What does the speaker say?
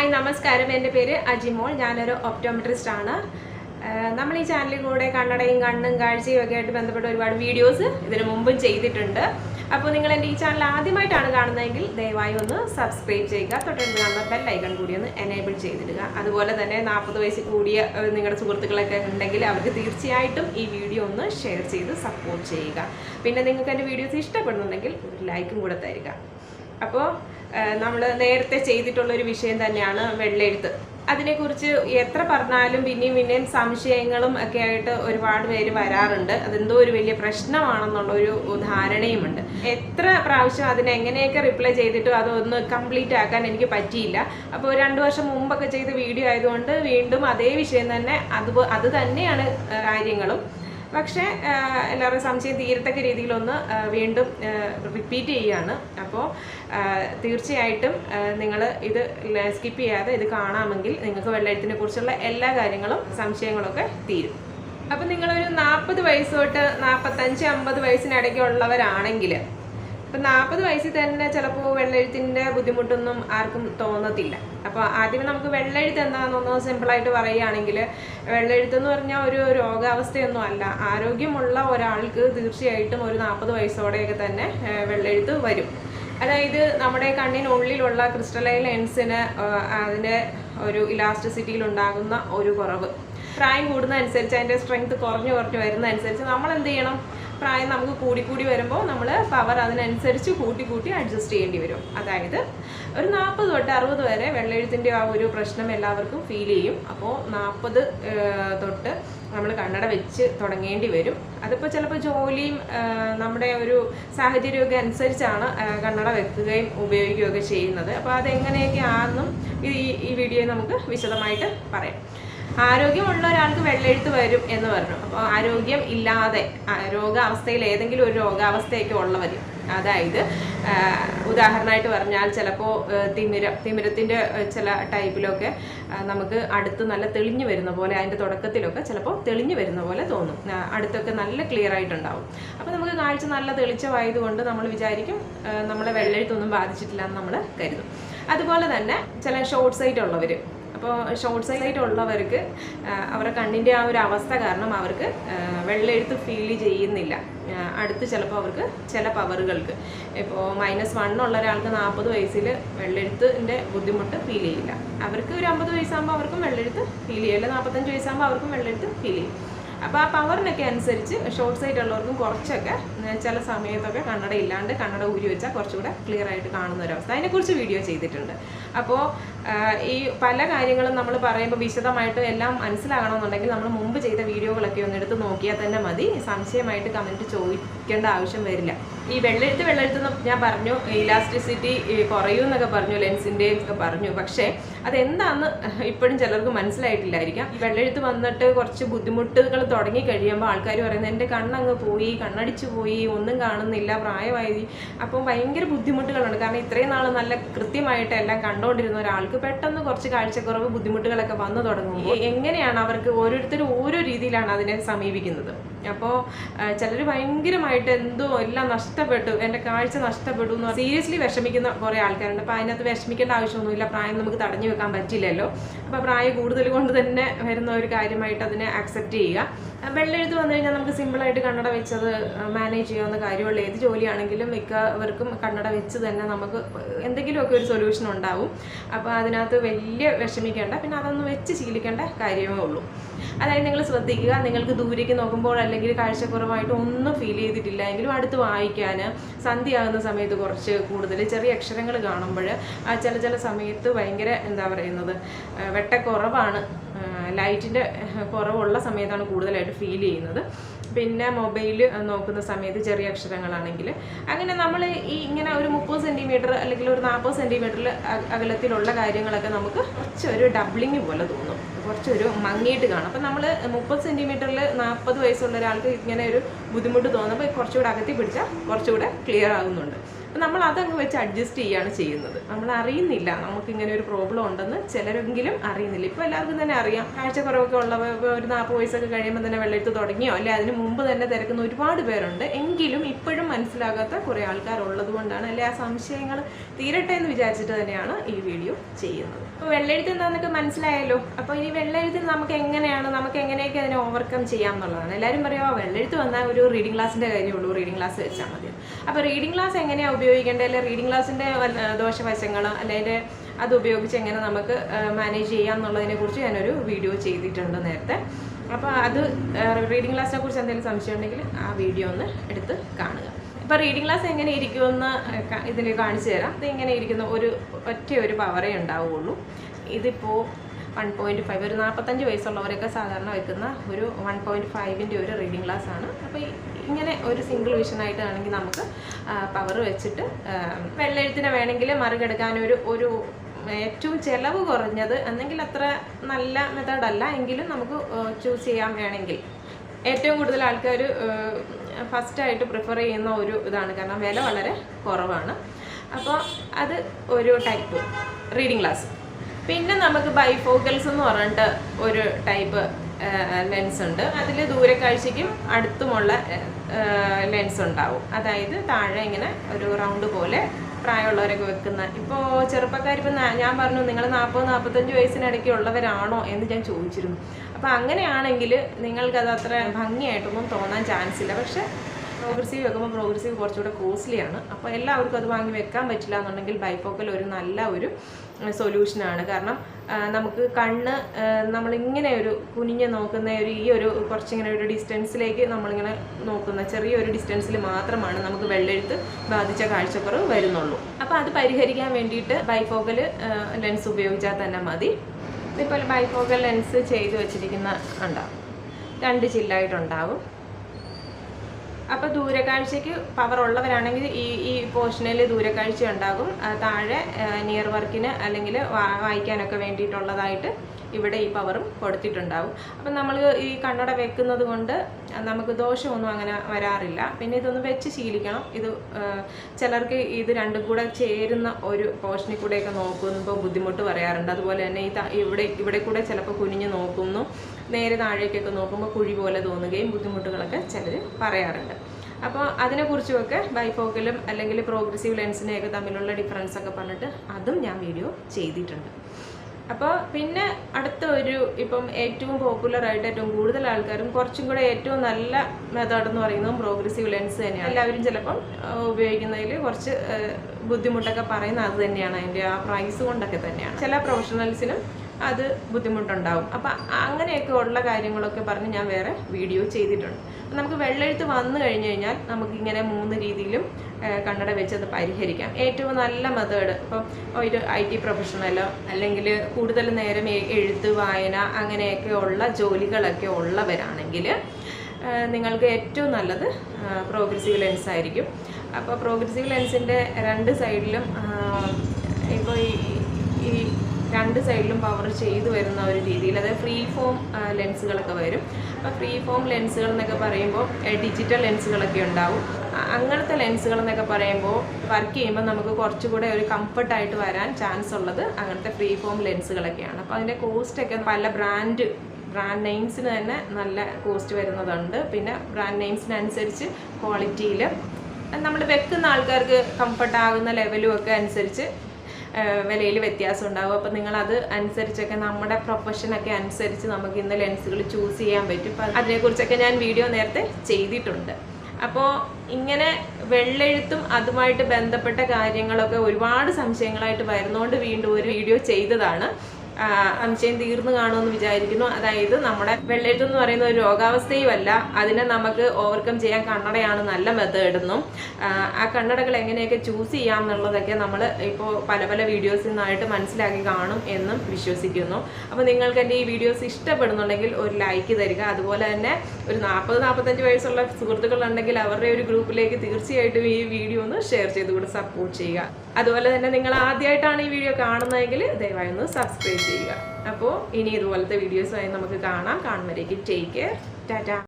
Hi നമസ്കാരം. എന്റെ പേര് അജിമോൾ. ഞാനൊരു ഒപ്റ്റോമെട്രിസ്റ്റ് ആണ് നമ്മൾ ഈ ചാനലിൽ കൂടെ കണ്ണടയും കണ്ണും കാഴ്ചയും ഒക്കെ ആയിട്ട് ബന്ധപ്പെട്ട ഒരുപാട് വീഡിയോസ് ഇതിനു മുമ്പും ചെയ്തിട്ടുണ്ട്. അപ്പോൾ നിങ്ങൾ എന്റെ ഈ ചാനൽ ആദ്യമായിട്ടാണ് കാണുന്നതെങ്കിൽ ദയവായി ഒന്ന് സബ്സ്ക്രൈബ് ചെയ്യുക. തൊട്ടടുത്ത് ബെൽ ഐക്കൺ കൂടി ഒന്ന് എനേബിൾ ചെയ്തിടുക. അതുപോലെ തന്നെ നാൽപ്പത് വയസ്സ് കൂടിയ നിങ്ങളുടെ സുഹൃത്തുക്കളൊക്കെ ഉണ്ടെങ്കിൽ അവർക്ക് തീർച്ചയായിട്ടും ഈ വീഡിയോ ഒന്ന് ഷെയർ ചെയ്ത് സപ്പോർട്ട് ചെയ്യുക. പിന്നെ നിങ്ങൾക്ക് എന്റെ വീഡിയോസ് ഇഷ്ടപ്പെടുന്നുണ്ടെങ്കിൽ ഒരു ലൈക്കും കൂടെ തരിക. അപ്പോൾ നമ്മൾ നേരത്തെ ചെയ്തിട്ടുള്ളൊരു വിഷയം തന്നെയാണ് വെള്ളെഴുത്ത്. അതിനെക്കുറിച്ച് എത്ര പറഞ്ഞാലും പിന്നെയും പിന്നെയും സംശയങ്ങളും ഒക്കെ ആയിട്ട് ഒരുപാട് പേര് വരാറുണ്ട്. അതെന്തോ ഒരു വലിയ പ്രശ്നമാണെന്നുള്ള ഒരു ധാരണയുമുണ്ട്. എത്ര പ്രാവശ്യം അതിനെങ്ങനെയൊക്കെ റിപ്ലൈ ചെയ്തിട്ടും അതൊന്ന് കംപ്ലീറ്റ് ആക്കാൻ എനിക്ക് പറ്റിയില്ല. അപ്പോൾ രണ്ട് വർഷം മുമ്പൊക്കെ ചെയ്ത വീഡിയോ ആയതുകൊണ്ട് വീണ്ടും അതേ വിഷയം തന്നെ അത് അത് തന്നെയാണ് കാര്യങ്ങളും. പക്ഷേ എല്ലാവരും സംശയം തീരത്തക്ക രീതിയിലൊന്ന് വീണ്ടും റിപ്പീറ്റ് ചെയ്യുകയാണ്. അപ്പോൾ തീർച്ചയായിട്ടും നിങ്ങൾ ഇത് സ്കിപ്പ് ചെയ്യാതെ ഇത് കാണാമെങ്കിൽ നിങ്ങൾക്ക് വെള്ളെഴുത്തിനെ കുറിച്ചുള്ള എല്ലാ കാര്യങ്ങളും സംശയങ്ങളൊക്കെ തീരും. അപ്പം നിങ്ങളൊരു നാൽപ്പത് വയസ്സ് തൊട്ട് നാൽപ്പത്തഞ്ച് അമ്പത് വയസ്സിനിടയ്ക്കുള്ളവരാണെങ്കിൽ ഇപ്പം നാൽപ്പത് വയസ്സിൽ തന്നെ ചിലപ്പോൾ വെള്ളെഴുത്തിന്റെ ബുദ്ധിമുട്ടൊന്നും ആർക്കും തോന്നത്തില്ല. അപ്പോൾ ആദ്യമേ നമുക്ക് വെള്ളെഴുത്ത് എന്താണെന്നൊന്ന് സിമ്പിളായിട്ട് പറയുകയാണെങ്കിൽ വെള്ളെഴുത്ത് എന്ന് പറഞ്ഞാൽ ഒരു രോഗാവസ്ഥയൊന്നും അല്ല. ആരോഗ്യമുള്ള ഒരാൾക്ക് തീർച്ചയായിട്ടും ഒരു നാൽപ്പത് വയസ്സോടെയൊക്കെ തന്നെ വെള്ളെഴുത്ത് വരും. അതായത് നമ്മുടെ കണ്ണിനുള്ളിലുള്ള ക്രിസ്റ്റലൈൻ ലെൻസിന് അതിന്റെ ഒരു ഇലാസ്റ്റിസിറ്റിയിൽ ഉണ്ടാകുന്ന ഒരു കുറവ്. പ്രായം കൂടുന്ന അനുസരിച്ച് അതിന്റെ സ്ട്രെങ്ത് കുറഞ്ഞു കുറഞ്ഞു വരുന്ന അനുസരിച്ച് നമ്മൾ എന്ത് ചെയ്യണം? പ്രായം നമുക്ക് കൂടി കൂടി വരുമ്പോൾ നമ്മൾ പവർ അതിനനുസരിച്ച് കൂട്ടി കൂട്ടി അഡ്ജസ്റ്റ് ചെയ്യേണ്ടി വരും. അതായത് ഒരു നാൽപ്പത് തൊട്ട് അറുപത് വരെ വെള്ളെഴുത്തിന്റെ ആ ഒരു പ്രശ്നം എല്ലാവർക്കും ഫീൽ ചെയ്യും. അപ്പോൾ നാൽപ്പത് തൊട്ട് നമ്മൾ കണ്ണട വെച്ച് തുടങ്ങേണ്ടി വരും. അതിപ്പോൾ ചിലപ്പോൾ ജോലിയും നമ്മുടെ ഒരു സാഹചര്യമൊക്കെ അനുസരിച്ചാണ് കണ്ണട വെക്കുകയും ഉപയോഗിക്കുകയൊക്കെ ചെയ്യുന്നത്. അപ്പോൾ അതെങ്ങനെയൊക്കെ ആണെന്നും ഈ ഈ വീഡിയോയിൽ നമുക്ക് വിശദമായിട്ട് പറയാം. ആരോഗ്യമുള്ള ഒരാൾക്ക് വെള്ളെഴുത്ത് വരും എന്ന് പറഞ്ഞു. അപ്പോൾ ആരോഗ്യം ഇല്ലാതെ രോഗാവസ്ഥയിൽ ഏതെങ്കിലും ഒരു രോഗാവസ്ഥയൊക്കെ ഉള്ളവർ അതായത് ഉദാഹരണമായിട്ട് പറഞ്ഞാൽ ചിലപ്പോൾ തിമിരം തിമിരത്തിന്റെ ചില ടൈപ്പിലൊക്കെ നമുക്ക് അടുത്ത് നല്ല തെളിഞ്ഞു വരുന്ന പോലെ അതിന്റെ തുടക്കത്തിലൊക്കെ ചിലപ്പോൾ തെളിഞ്ഞു വരുന്ന പോലെ തോന്നും. അടുത്തൊക്കെ നല്ല ക്ലിയർ ആയിട്ടുണ്ടാവും. അപ്പോൾ നമുക്ക് കാഴ്ച നല്ല തെളിച്ചമായതുകൊണ്ട് നമ്മൾ വിചാരിക്കും നമ്മളെ വെള്ളെഴുത്തൊന്നും ബാധിച്ചിട്ടില്ല എന്ന് നമ്മൾ കരുതും. അതുപോലെ തന്നെ ചില ഷോർട്ട് സൈറ്റ് ഉള്ളവർ അപ്പോൾ ഷോർട്ട് സൈറ്റ് ഉള്ളവർക്ക് അവരുടെ കണ്ണിന്റെ ആ ഒരു അവസ്ഥ കാരണം അവർക്ക് വെള്ളെഴുത്ത് ഫീൽ ചെയ്യുന്നില്ല. അടുത്ത് ചിലപ്പോൾ അവർക്ക് ചില പവറുകൾക്ക്. ഇപ്പോൾ മൈനസ് വൺ ഉള്ള ഒരാൾക്ക് നാൽപ്പത് വയസ്സിൽ വെള്ളെഴുത്തിന്റെ ബുദ്ധിമുട്ട് ഫീൽ ചെയ്യില്ല. അവർക്ക് ഒരു അമ്പത് വയസ്സാകുമ്പോൾ അവർക്കും വെള്ളെഴുത്ത് ഫീൽ ചെയ്യും അല്ലെങ്കിൽ നാൽപ്പത്തഞ്ച് വയസ്സാകുമ്പോൾ അവർക്കും വെള്ളെഴുത്ത് ഫീൽ ചെയ്യും അപ്പോൾ ആ പവറിനൊക്കെ അനുസരിച്ച് ഷോർട്ട് സൈറ്റ് ഉള്ളവർക്കും കുറച്ചൊക്കെ ചില സമയത്തൊക്കെ കണ്ണട ഇല്ലാണ്ട് കണ്ണട ഊരി വെച്ചാൽ കുറച്ചുകൂടെ ക്ലിയർ ആയിട്ട് കാണുന്ന ഒരു അവസ്ഥ. അതിനെക്കുറിച്ച് വീഡിയോ ചെയ്തിട്ടുണ്ട്. അപ്പോൾ ഈ പല കാര്യങ്ങളും നമ്മൾ പറയുമ്പോൾ വിശദമായിട്ട് എല്ലാം മനസ്സിലാകണമെന്നുണ്ടെങ്കിൽ നമ്മൾ മുമ്പ് ചെയ്ത വീഡിയോകളൊക്കെ ഒന്ന് എടുത്ത് നോക്കിയാൽ തന്നെ മതി. സംശയമായിട്ട് കമന്റ് ചോദിക്കേണ്ട ആവശ്യം വരില്ല. ഈ വെള്ളെഴുത്ത് വെള്ളെഴുത്ത് ഞാൻ പറഞ്ഞു ഇലാസ്റ്റിസിറ്റി കുറയും എന്നൊക്കെ പറഞ്ഞു ലെൻസിന്റെയും ഒക്കെ പറഞ്ഞു. പക്ഷേ അതെന്താന്ന് ഇപ്പോഴും ചിലർക്ക് മനസ്സിലായിട്ടില്ലായിരിക്കാം. ഈ വെള്ളെഴുത്ത് വന്നിട്ട് കുറച്ച് ബുദ്ധിമുട്ടുകൾ തുടങ്ങി കഴിയുമ്പോൾ ആൾക്കാർ പറയുന്നത് എന്റെ കണ്ണങ്ങ് പോയി കണ്ണടിച്ചു പോയി ഒന്നും കാണുന്നില്ല പ്രായമായി. അപ്പം ഭയങ്കര ബുദ്ധിമുട്ടുകളുണ്ട് കാരണം ഇത്രയും നാൾ നല്ല കൃത്യമായിട്ട് എല്ലാം കണ്ടുകൊണ്ടിരുന്ന ഒരാൾക്ക് പെട്ടെന്ന് കുറച്ച് കാഴ്ചക്കുറവ് ബുദ്ധിമുട്ടുകളൊക്കെ വന്നു തുടങ്ങുമ്പോൾ എങ്ങനെയാണ് അവർക്ക് ഓരോരുത്തരും ഓരോ രീതിയിലാണ് അതിനെ സമീപിക്കുന്നത്? അപ്പോൾ ചിലർ ഭയങ്കരമായിട്ട് എന്തോ എല്ലാം നഷ്ടപ്പെട്ടു എന്റെ കാഴ്ച നഷ്ടപ്പെട്ടു എന്ന് സീരിയസ്ലി വിഷമിക്കുന്ന കുറേ ആൾക്കാരുണ്ട്. അപ്പോൾ അതിനകത്ത് വിഷമിക്കേണ്ട ആവശ്യമൊന്നുമില്ല. പ്രായം നമുക്ക് തടഞ്ഞു വെക്കാൻ പറ്റില്ലല്ലോ. അപ്പോൾ പ്രായം കൂടുതൽ കൊണ്ട് തന്നെ വരുന്ന ഒരു കാര്യമായിട്ട് അതിനെ അക്സെപ്റ്റ് ചെയ്യുക. വെള്ളെഴുത്ത് വന്നു കഴിഞ്ഞാൽ നമുക്ക് സിമ്പിളായിട്ട് കണ്ണട വെച്ചത് മാനേജ് ചെയ്യാവുന്ന കാര്യമുള്ള ഏത് ജോലിയാണെങ്കിലും മിക്കവർക്കും കണ്ണട വെച്ച് തന്നെ നമുക്ക് എന്തെങ്കിലുമൊക്കെ ഒരു സൊല്യൂഷൻ ഉണ്ടാവും. അപ്പോൾ അതിനകത്ത് വലിയ വിഷമിക്കേണ്ട പിന്നെ അതൊന്ന് വെച്ച് ശീലിക്കേണ്ട കാര്യമേ ഉള്ളൂ. അതായത് നിങ്ങൾ ശ്രദ്ധിക്കുക നിങ്ങൾക്ക് ദൂരേക്ക് നോക്കുമ്പോൾ അല്ലെങ്കിൽ കാഴ്ചക്കുറവായിട്ട് ഒന്നും ഫീൽ ചെയ്തിട്ടില്ല എങ്കിലും അടുത്ത് വായിക്കാൻ സന്ധ്യയാകുന്ന സമയത്ത് കുറച്ച് കൂടുതൽ ചെറിയ അക്ഷരങ്ങൾ കാണുമ്പോൾ ആ ചില ചില സമയത്ത് ഭയങ്കര എന്താ പറയുന്നത് വെട്ടക്കുറവാണ്. ലൈറ്റിന്റെ കുറവുള്ള സമയത്താണ് കൂടുതലായിട്ട് ഫീൽ ചെയ്യുന്നത്. പിന്നെ മൊബൈൽ നോക്കുന്ന സമയത്ത് ചെറിയ അക്ഷരങ്ങളാണെങ്കിൽ അങ്ങനെ നമ്മൾ ഈ ഇങ്ങനെ ഒരു മുപ്പത് സെന്റിമീറ്റർ അല്ലെങ്കിൽ ഒരു നാൽപ്പത് സെന്റിമീറ്ററിൽ അകലത്തിലുള്ള കാര്യങ്ങളൊക്കെ നമുക്ക് കുറച്ചൊരു ഡബ്ലിങ് പോലെ തോന്നും. കുറച്ചൊരു മങ്ങിയിട്ട് കാണും. അപ്പം നമ്മൾ മുപ്പത് സെന്റിമീറ്ററിൽ നാൽപ്പത് വയസ്സുള്ള ഒരാൾക്ക് ഇങ്ങനെ ഒരു ബുദ്ധിമുട്ട് തോന്നുമ്പോൾ കുറച്ചുകൂടെ അകത്തി പിടിച്ചാൽ കുറച്ചുകൂടെ ക്ലിയർ ആകുന്നുണ്ട്. അപ്പം നമ്മൾ അതങ്ങ് വെച്ച് അഡ്ജസ്റ്റ് ചെയ്യുകയാണ് ചെയ്യുന്നത്. നമ്മൾ അറിയുന്നില്ല നമുക്ക് ഇങ്ങനെ ഒരു പ്രോബ്ലം ഉണ്ടെന്ന് ചിലരെങ്കിലും അറിയുന്നില്ല. ഇപ്പോൾ എല്ലാവർക്കും തന്നെ അറിയാം. കാഴ്ചക്കുറവൊക്കെ ഇപ്പൊ ഒരു നാൽപ്പത് വയസ്സൊക്കെ കഴിയുമ്പോൾ തന്നെ വെള്ളെടുത്ത് തുടങ്ങിയോ? അല്ലെ? അതിന് മുമ്പ് തന്നെ തിരക്കുന്ന ഒരുപാട് പേരുണ്ട്. എങ്കിലും ഇപ്പോഴും മനസ്സിലാകാത്ത കുറേ ആൾക്കാരുള്ളത് കൊണ്ടാണ്. അല്ലെ? ആ സംശയങ്ങൾ തീരട്ടെ എന്ന് വിചാരിച്ചിട്ട് തന്നെയാണ് ഈ വീഡിയോ ചെയ്യുന്നത്. അപ്പോൾ വെള്ളെഴുത്ത് എന്താണെന്നൊക്കെ മനസ്സിലായല്ലോ? അപ്പോൾ ഈ വെള്ളെഴുത്തിൽ നമുക്ക് എങ്ങനെയാണ് നമുക്ക് എങ്ങനെയൊക്കെ അതിനെ ഓവർകം ചെയ്യാം എന്നുള്ളതാണ്. എല്ലാവരും പറയുമോ വെള്ളെഴുത്ത് വന്നാൽ ഒരു റീഡിംഗ് ക്ലാസ്സിന്റെ കാര്യമുള്ളൂ റീഡിംഗ് ക്ലാസ് വെച്ചാൽ മതി അപ്പോൾ റീഡിംഗ് ക്ലാസ് എങ്ങനെയാണ് ഉപയോഗിക്കേണ്ടത് അല്ലെങ്കിൽ റീഡിംഗ് ക്ലാസ്സിന്റെ ദോഷവശങ്ങൾ അല്ലെങ്കിൽ അത് ഉപയോഗിച്ച് എങ്ങനെ നമുക്ക് മാനേജ് ചെയ്യാം എന്നുള്ളതിനെ കുറിച്ച് ഞാനൊരു വീഡിയോ ചെയ്തിട്ടുണ്ട് നേരത്തെ. അപ്പോൾ അത് റീഡിംഗ് ക്ലാസ്സിനെ കുറിച്ച് എന്തെങ്കിലും സംശയം ഉണ്ടെങ്കിൽ ആ വീഡിയോ ഒന്ന് എടുത്ത് കാണുക. ഇപ്പോൾ റീഡിംഗ് ക്ലാസ് എങ്ങനെ ഇരിക്കുമെന്ന് ഇതിൽ കാണിച്ചു തരാം. ഇത് ഇങ്ങനെ ഇരിക്കുന്ന ഒരു ഒറ്റ ഒരു പവറേ ഉണ്ടാവുകയുള്ളൂ ഇതിപ്പോൾ വൺ പോയിന്റ് ഫൈവ് ഒരു നാൽപ്പത്തഞ്ച് വയസ്സുള്ളവരൊക്കെ സാധാരണ വയ്ക്കുന്ന ഒരു വൺ പോയിന്റ് ഫൈവിന്റെ ഒരു റീഡിംഗ് ക്ലാസ് ആണ്. അപ്പോൾ ഇങ്ങനെ ഒരു സിംഗിൾ വിഷനായിട്ടാണെങ്കിൽ നമുക്ക് പവർ വെച്ചിട്ട് വെള്ളെഴുത്തിനെ വേണമെങ്കിൽ മറികടക്കാൻ ഒരു ഒരു ഏറ്റവും ചിലവ് കുറഞ്ഞത് എന്നെങ്കിൽ അത്ര നല്ല മെത്തേഡല്ല എങ്കിലും നമുക്ക് ചൂസ് ചെയ്യാൻ വേണമെങ്കിൽ. ഏറ്റവും കൂടുതൽ ആൾക്കാർ ഫസ്റ്റായിട്ട് പ്രിഫർ ചെയ്യുന്ന ഒരു ഇതാണ്. കാരണം വില വളരെ കുറവാണ്. അപ്പോൾ അത് ഒരു ടൈപ്പ് റീഡിംഗ് ക്ലാസ് പിന്നെ നമുക്ക് ബൈഫോക്കൽസ് എന്ന് പറഞ്ഞിട്ട് ഒരു ടൈപ്പ് ലെൻസ് ഉണ്ട്. അതിൽ ദൂരക്കാഴ്ചയ്ക്കും അടുത്തുമുള്ള ലെൻസ് ഉണ്ടാവും. അതായത് താഴെ ഇങ്ങനെ ഒരു റൗണ്ട് പോലെ പ്രായമുള്ളവരൊക്കെ വെക്കുന്ന. ഇപ്പോൾ ചെറുപ്പക്കാരിപ്പോൾ ഞാൻ പറഞ്ഞു നിങ്ങൾ നാൽപ്പത് നാൽപ്പത്തഞ്ച് വയസ്സിനിടയ്ക്ക് ഉള്ളവരാണോ എന്ന് ഞാൻ ചോദിച്ചിരുന്നു. അപ്പോൾ അങ്ങനെയാണെങ്കിൽ നിങ്ങൾക്കത് അത്ര ഭംഗിയായിട്ടൊന്നും തോന്നാൻ ചാൻസ് ഇല്ല. പക്ഷേ പ്രോഗ്രസീവ് വെക്കുമ്പോൾ പ്രോഗ്രസീവ് കുറച്ചുകൂടെ കോസ്റ്റ്ലിയാണ് അപ്പോൾ എല്ലാവർക്കും അത് വാങ്ങി വെക്കാൻ പറ്റില്ല എന്നുണ്ടെങ്കിൽ ബൈഫോക്കൽ ഒരു നല്ല ഒരു സൊല്യൂഷനാണ് കാരണം നമുക്ക് കണ്ണ് നമ്മളിങ്ങനെ ഒരു കുനിഞ്ഞ് നോക്കുന്ന ഒരു ഈ ഒരു കുറച്ചിങ്ങനെ ഒരു ഡിസ്റ്റൻസിലേക്ക് നമ്മളിങ്ങനെ നോക്കുന്ന ചെറിയൊരു ഡിസ്റ്റൻസിൽ മാത്രമാണ് നമുക്ക് വെള്ളെഴുത്ത് ബാധിച്ച കാഴ്ചക്കുറവ് വരുന്നുള്ളൂ. അപ്പോൾ അത് പരിഹരിക്കാൻ വേണ്ടിയിട്ട് ബൈഫോക്കൽ ലെൻസ് ഉപയോഗിച്ചാൽ തന്നെ മതി. ഇതിപ്പോൾ ബൈഫോക്കൽ ലെൻസ് ചെയ്ത് വെച്ചിരിക്കുന്ന ഉണ്ടാവും രണ്ട് ചില്ലായിട്ടുണ്ടാവും. അപ്പോൾ ദൂരക്കാഴ്ചയ്ക്ക് പവർ ഉള്ളവരാണെങ്കിൽ ഈ ഈ പോർഷനിൽ ദൂരക്കാഴ്ച ഉണ്ടാകും. താഴെ നിയർ വർക്കിന് അല്ലെങ്കിൽ വായിക്കാനൊക്കെ വേണ്ടിയിട്ടുള്ളതായിട്ട് ഇവിടെ ഈ പവറും കൊടുത്തിട്ടുണ്ടാവും. അപ്പം നമ്മൾ ഈ കണ്ണട വെക്കുന്നത് കൊണ്ട് നമുക്ക് ദോഷമൊന്നും അങ്ങനെ വരാറില്ല. പിന്നെ ഇതൊന്ന് വെച്ച് ശീലിക്കണം. ഇത് ചിലർക്ക് ഇത് രണ്ടും കൂടെ ചേരുന്ന ഒരു പോർഷനിൽ കൂടെയൊക്കെ നോക്കുമ്പോൾ ബുദ്ധിമുട്ട് പറയാറുണ്ട്. അതുപോലെ തന്നെ ഈ ഇവിടെ ഇവിടെ കൂടെ ചിലപ്പോൾ കുനിഞ്ഞ് നോക്കുന്നു. നേരെ താഴേക്കൊക്കെ നോക്കുമ്പോൾ കുഴി പോലെ തോന്നുകയും ബുദ്ധിമുട്ടുകളൊക്കെ ചിലർ പറയാറുണ്ട്. അപ്പോൾ അതിനെക്കുറിച്ചുമൊക്കെ ബൈഫോക്കലും അല്ലെങ്കിൽ പ്രോഗ്രസീവ് ലെൻസിനെയൊക്കെ തമ്മിലുള്ള ഡിഫറൻസ് ഒക്കെ പറഞ്ഞിട്ട് അതും ഞാൻ വീഡിയോ ചെയ്തിട്ടുണ്ട്. അപ്പോൾ പിന്നെ അടുത്ത ഒരു ഇപ്പം ഏറ്റവും പോപ്പുലർ ആയിട്ട് ഏറ്റവും കൂടുതൽ ആൾക്കാരും കുറച്ചും കൂടെ ഏറ്റവും നല്ല മെത്തേഡ് എന്ന് പറയുന്നതും പ്രോഗ്രസീവ് ലെൻസ് തന്നെയാണ്. എല്ലാവരും ചിലപ്പം ഉപയോഗിക്കുന്നതിൽ കുറച്ച് ബുദ്ധിമുട്ടൊക്കെ പറയുന്നത് അത് തന്നെയാണ്. അതിന്റെ ആ പ്രൈസ് കൊണ്ടൊക്കെ തന്നെയാണ്. ചില പ്രൊഫഷണൽസിനും അത് ബുദ്ധിമുട്ടുണ്ടാവും. അപ്പം അങ്ങനെയൊക്കെ ഉള്ള കാര്യങ്ങളൊക്കെ പറഞ്ഞ് ഞാൻ വേറെ വീഡിയോ ചെയ്തിട്ടുണ്ട്. നമുക്ക് വെള്ളെഴുത്ത് വന്നു കഴിഞ്ഞു കഴിഞ്ഞാൽ നമുക്കിങ്ങനെ മൂന്ന് രീതിയിലും കണ്ണട വെച്ച് അത് പരിഹരിക്കാം. ഏറ്റവും നല്ല മെത്തേഡ് ഇപ്പം ഒരു ഐ ടി പ്രൊഫഷണലോ അല്ലെങ്കിൽ കൂടുതൽ നേരം എഴുത്ത് വായന അങ്ങനെയൊക്കെ ഉള്ള ജോലികളൊക്കെ ഉള്ളവരാണെങ്കിൽ നിങ്ങൾക്ക് ഏറ്റവും നല്ലത് പ്രോഗ്രസീവ് ലെൻസ് ആയിരിക്കും. അപ്പോൾ പ്രോഗ്രസീവ് ലെൻസിന്റെ രണ്ട് സൈഡിലും ഇപ്പോൾ ഈ രണ്ട് സൈഡിലും പവർ ചെയ്ത് വരുന്ന ഒരു രീതിയിൽ അതായത് ഫ്രീ ഫോം ലെൻസുകളൊക്കെ വരും. അപ്പോൾ ഫ്രീ ഫോം ലെൻസുകൾ എന്നൊക്കെ പറയുമ്പോൾ ഡിജിറ്റൽ ലെൻസുകളൊക്കെ ഉണ്ടാവും. അങ്ങനത്തെ ലെൻസുകൾ എന്നൊക്കെ പറയുമ്പോൾ വർക്ക് ചെയ്യുമ്പോൾ നമുക്ക് കുറച്ചുകൂടെ ഒരു കംഫർട്ടായിട്ട് വരാൻ ചാൻസ് ഉള്ളത് അങ്ങനത്തെ ഫ്രീ ഫോം ലെൻസുകളൊക്കെയാണ് അപ്പോൾ അതിന്റെ കോസ്റ്റൊക്കെ പല ബ്രാൻഡ് ബ്രാൻഡ് നെയിംസിന് തന്നെ നല്ല കോസ്റ്റ് വരുന്നതുണ്ട്. പിന്നെ ബ്രാൻഡ് നെയിംസിനനുസരിച്ച് ക്വാളിറ്റിയിൽ നമ്മൾ വെക്കുന്ന ആൾക്കാർക്ക് കംഫർട്ടാകുന്ന ലെവലും ഒക്കെ അനുസരിച്ച് വിലയിൽ വ്യത്യാസം ഉണ്ടാകും അപ്പോൾ നിങ്ങളത് അനുസരിച്ചൊക്കെ നമ്മുടെ പ്രൊഫഷനൊക്കെ അനുസരിച്ച് നമുക്ക് ഇന്ന് ലെൻസുകൾ ചൂസ് ചെയ്യാൻ പറ്റും. അപ്പോൾ അതിനെക്കുറിച്ചൊക്കെ ഞാൻ വീഡിയോ നേരത്തെ ചെയ്തിട്ടുണ്ട്. അപ്പോൾ ഇങ്ങനെ വെള്ളെഴുത്തും അതുമായിട്ട് ബന്ധപ്പെട്ട കാര്യങ്ങളൊക്കെ ഒരുപാട് സംശയങ്ങളായിട്ട് വരുന്നതുകൊണ്ട് വീണ്ടും ഒരു വീഡിയോ ചെയ്തതാണ്. സംശയം തീർന്നു കാണുമെന്ന് വിചാരിക്കുന്നു. അതായത് നമ്മുടെ വെള്ളെഴുത്ത് എന്ന് പറയുന്ന ഒരു രോഗാവസ്ഥയുമല്ല. അതിനെ നമുക്ക് ഓവർകം ചെയ്യാൻ കണ്ണടയാണ് നല്ല മെത്തേഡ് എന്നും ആ, കണ്ണടകൾ എങ്ങനെയൊക്കെ ചൂസ് ചെയ്യാം എന്നുള്ളതൊക്കെ നമ്മൾ ഇപ്പോൾ പല പല വീഡിയോസിൽ നിന്നായിട്ട് മനസ്സിലാക്കി കാണും എന്നും വിശ്വസിക്കുന്നു. അപ്പോൾ നിങ്ങൾക്ക് എന്റെ ഈ വീഡിയോസ് ഇഷ്ടപ്പെടുന്നുണ്ടെങ്കിൽ ഒരു ലൈക്ക് തരിക. അതുപോലെ തന്നെ ഒരു നാൽപ്പത് നാൽപ്പത്തഞ്ച് വയസ്സുള്ള സുഹൃത്തുക്കളുണ്ടെങ്കിൽ അവരുടെ ഒരു ഗ്രൂപ്പിലേക്ക് തീർച്ചയായിട്ടും ഈ വീഡിയോ ഒന്ന് ഷെയർ ചെയ്തുകൂടെ സപ്പോർട്ട് ചെയ്യുക. അതുപോലെ തന്നെ നിങ്ങൾ ആദ്യമായിട്ടാണ് ഈ വീഡിയോ കാണുന്നതെങ്കിൽ ദയവായി ഒന്ന് സബ്സ്ക്രൈബ് ചെയ്യുക. അപ്പോൾ ഇനി ഇതുപോലത്തെ വീഡിയോസ് ആയി നമുക്ക് കാണാം. കാണുമ്പോഴേക്ക് ടേക്ക് കെയർ ടാറ്റ